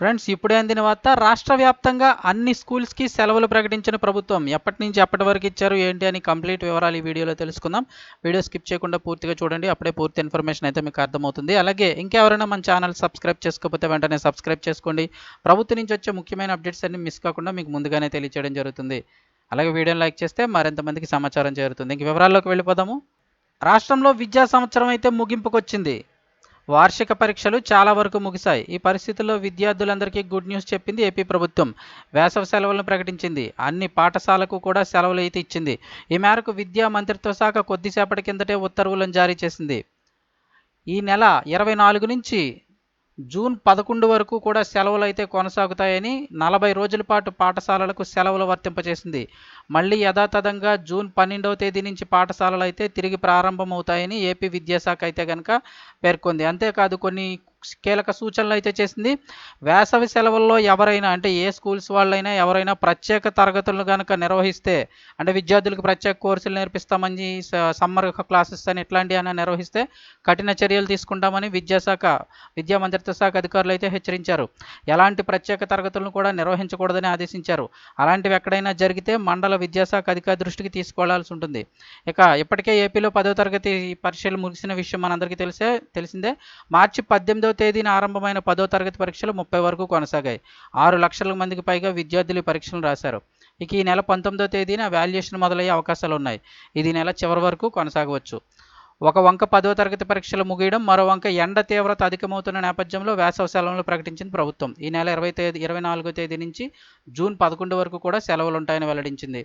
Friends ఇప్పుడే అందిన వార్త రాష్ట్ర వ్యాప్తంగా అన్ని స్కూల్స్కి సెలవులు ప్రకటించిన ప్రభుత్వం ఎప్పటి నుంచి ఎప్పటి వరకు ఇచ్చారు ఏంటి అని కంప్లీట్ వివరాలు ఈ వీడియోలో తెలుసుకుందాం. వీడియో స్కిప్ చేయకుండా పూర్తిగా చూడండి అప్పుడే పూర్తి ఇన్ఫర్మేషన్ అయితే మీకు అర్థమవుతుంది. అలాగే ఇంకెవరైనా మన ఛానల్ సబ్స్క్రైబ్ చేసుకోకపోతే వెంటనే సబ్స్క్రైబ్ చేసుకోండి. ప్రభుత్వం నుంచి వచ్చే ముఖ్యమైన అప్డేట్స్ అన్ని మిస్ కాకుండా మీకు ముందుగానే తెలియచేయడం జరుగుతుంది. అలాగే వీడియోని లైక్ చేస్తే మరింత మందికి సమాచారం చేరుతుంది. ఇంక వివరాల్లోకి వెళ్ళిపోదాము. రాష్ట్రంలో విద్యా సంవత్సరం అయితే ముగింపుకొచ్చింది. వార్షిక పరీక్షలు చాలా వరకు ముగిశాయి. ఈ పరిస్థితుల్లో విద్యార్థులందరికీ గుడ్ న్యూస్ చెప్పింది ఏపీ ప్రభుత్వం. వేసవి సెలవులను ప్రకటించింది. అన్ని పాఠశాలకు కూడా సెలవులు అయితే ఇచ్చింది. ఈ మేరకు విద్యా మంత్రిత్వ శాఖ కొద్దిసేపటి కిందటే ఉత్తర్వులను జారీ చేసింది. ఈ నెల ఇరవై నాలుగు నుంచి జూన్ పదకొండు వరకు కూడా సెలవులు అయితే కొనసాగుతాయని నలభై రోజుల పాటు పాఠశాలలకు సెలవులు వర్తింపచేసింది. మళ్ళీ యథాతథంగా జూన్ పన్నెండవ తేదీ నుంచి పాఠశాలలు అయితే తిరిగి ప్రారంభమవుతాయని ఏపీ విద్యాశాఖ అయితే కనుక పేర్కొంది. అంతేకాదు కొన్ని కీలక సూచనలు అయితే చేసింది. వేసవి సెలవుల్లో ఎవరైనా అంటే ఏ స్కూల్స్ వాళ్ళైనా ఎవరైనా ప్రత్యేక తరగతులను కనుక నిర్వహిస్తే అంటే విద్యార్థులకు ప్రత్యేక కోర్సులు నేర్పిస్తామని సమ్మర్ క్లాసెస్ అని ఇట్లాంటివి అయినా నిర్వహిస్తే కఠిన చర్యలు తీసుకుంటామని విద్యాశాఖ విద్యా మంత్రిత్వ శాఖ అధికారులు అయితే హెచ్చరించారు. ఎలాంటి ప్రత్యేక తరగతులను కూడా నిర్వహించకూడదని ఆదేశించారు. అలాంటివి ఎక్కడైనా జరిగితే మండల విద్యాశాఖ అధికారి దృష్టికి తీసుకెళ్ళాల్సి ఉంటుంది. ఇక ఇప్పటికే ఏపీలో పదో తరగతి పరీక్షలు ముగిసిన విషయం మనందరికీ తెలిసే తెలిసిందే. మార్చి పద్దెనిమిదవ తేదీన ఆరంభమైన పదో తరగతి పరీక్షలు ముప్పై వరకు కొనసాగాయి. ఆరు లక్షల మందికి పైగా విద్యార్థులు పరీక్షలు రాశారు. ఇక ఈ నెల పంతొమ్మిదో తేదీన వాల్యుయేషన్ మొదలయ్యే అవకాశాలు ఉన్నాయి. ఇది నెల చివరి వరకు కొనసాగవచ్చు. ఒక వంక పదో తరగతి పరీక్షలు ముగియడం మరో వంక ఎండ తీవ్రత అధికమవుతున్న నేపథ్యంలో వేసవి సెలవులు ప్రకటించింది ప్రభుత్వం. ఈ నెల ఇరవై తేదీ ఇరవై నాలుగో తేదీ నుంచి జూన్ పదకొండు వరకు కూడా సెలవులు ఉంటాయని వెల్లడించింది.